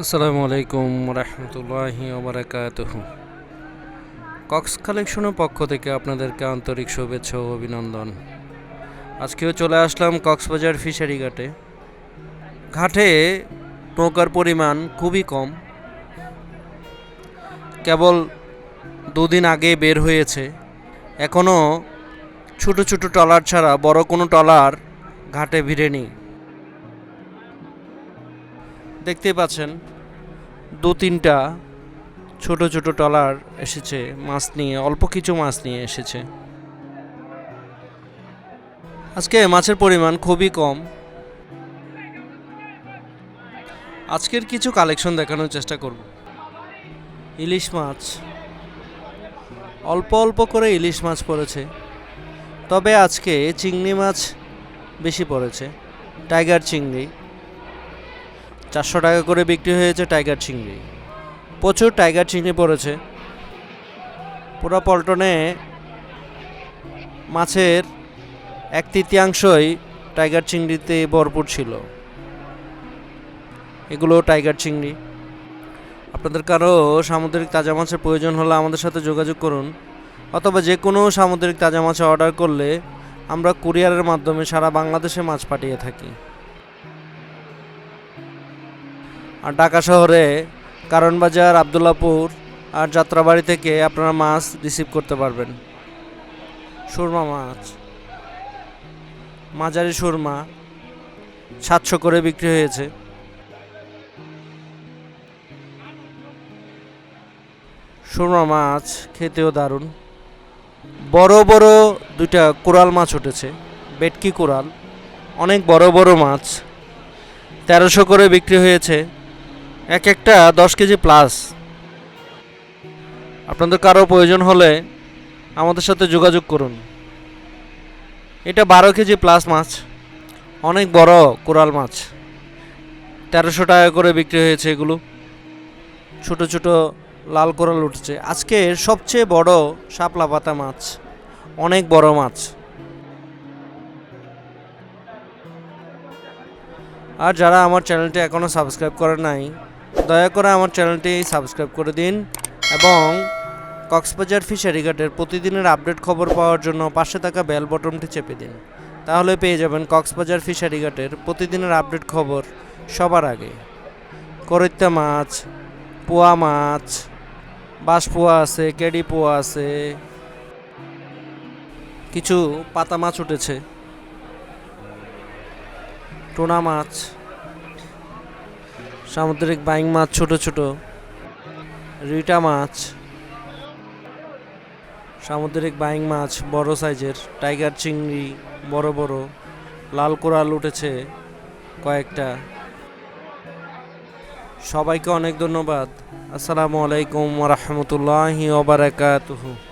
আসসালামু আলাইকুম রহমতুল্লাহি ওবরাকাতুহু। কক্স কালেকশনের পক্ষ থেকে আপনাদেরকে আন্তরিক শুভেচ্ছা ও অভিনন্দন। আজকেও চলে আসলাম কক্সবাজার ফিশারি ঘাটে। ঘাটে নৌকার পরিমাণ খুবই কম। কেবল দুদিন আগে বের হয়েছে। এখনও ছোট ছোট ট্রলার ছাড়া বড় কোনো ট্রলার ঘাটে ভিড়ে নেই দেখতে পাচ্ছেন, দু তিনটা ছোট ছোট ট্রলার এসেছে, মাছ নিয়ে, অল্প কিছু মাছ নিয়ে এসেছে। আজকে মাছের পরিমাণ খুবই কম। আজকের কিছু কালেকশন দেখানোর চেষ্টা করব। ইলিশ মাছ। অল্প অল্প করে ইলিশ মাছ পড়েছে। তবে আজকে চিংড়ি মাছ বেশি পড়েছে, টাইগার চিংড়ি। চারশো টাকা করে বিক্রি হয়েছে টাইগার চিংড়ি। প্রচুর টাইগার চিংড়ি পড়েছে। পুরো পল্টনে মাছের এক তৃতীয়াংশই টাইগার চিংড়িতে ভরপুর ছিল। এগুলো টাইগার চিংড়ি। আপনাদের কারও সামুদ্রিক তাজা মাছের প্রয়োজন হলে আমাদের সাথে যোগাযোগ করুন, অথবা যে কোনো সামুদ্রিক তাজা মাছ অর্ডার করলে আমরা কুরিয়ারের মাধ্যমে সারা বাংলাদেশে মাছ পাঠিয়ে থাকি। আর ঢাকা শহরে কারণবাজার আবদুল্লাপুর আর যাত্রাবাড়ি থেকে আপনারা মাছ রিসিভ করতে পারবেন। সুরমা মাছ। মাঝারি সুরমা সাতশো করে বিক্রি হয়েছে। সুরমা মাছ খেতেও দারুণ। বড় বড় দুইটা কোরাল মাছ উঠেছে, বেটকি কোরাল। অনেক বড় বড় মাছ। তেরোশো করে বিক্রি হয়েছে। এক একটা দশ কেজি প্লাস আপনাদের কারও প্রয়োজন হলে আমাদের সাথে যোগাযোগ করুন। এটা বারো কেজি প্লাস মাছ। অনেক বড় কোরাল মাছ। তেরোশো টাকা করে বিক্রি হয়েছে এগুলো। ছোট ছোট লাল কোরাল উঠছে। আজকে সবচেয়ে বড় শাপলা পাতা মাছ। অনেক বড় মাছ। আর যারা আমার চ্যানেলটি এখনও সাবস্ক্রাইব করে নাই দয়া করে আমার চ্যানেলটি সাবস্ক্রাইব করে দিন এবং কক্সবাজার ফিশারি ঘাটের প্রতিদিনের আপডেট খবর পাওয়ার জন্য পাশে থাকা বেল বটনটি চেপে দিন। তাহলে পেয়ে যাবেন কক্সবাজার ফিশারি ঘাটের প্রতিদিনের আপডেট খবর সবার আগে। করৈত্যা মাছ, পোয়া মাছ বাঁশ পোয়া আছে, কেডি পোয়া আছে, কিছু পাতা মাছ উঠেছে। টোনা মাছ। সামুদ্রিক বাইং মাছ, ছোট ছোট। রিটা মাছ। সামুদ্রিক বাইং মাছ, বড় সাইজের। টাইগার চিংড়ি, বড় বড়। লাল কোরাল উঠেছে কয়েকটা। সবাইকে অনেক ধন্যবাদ। আসসালামু আলাইকুম রহমতুল্লাহি ওবরাকাতুহু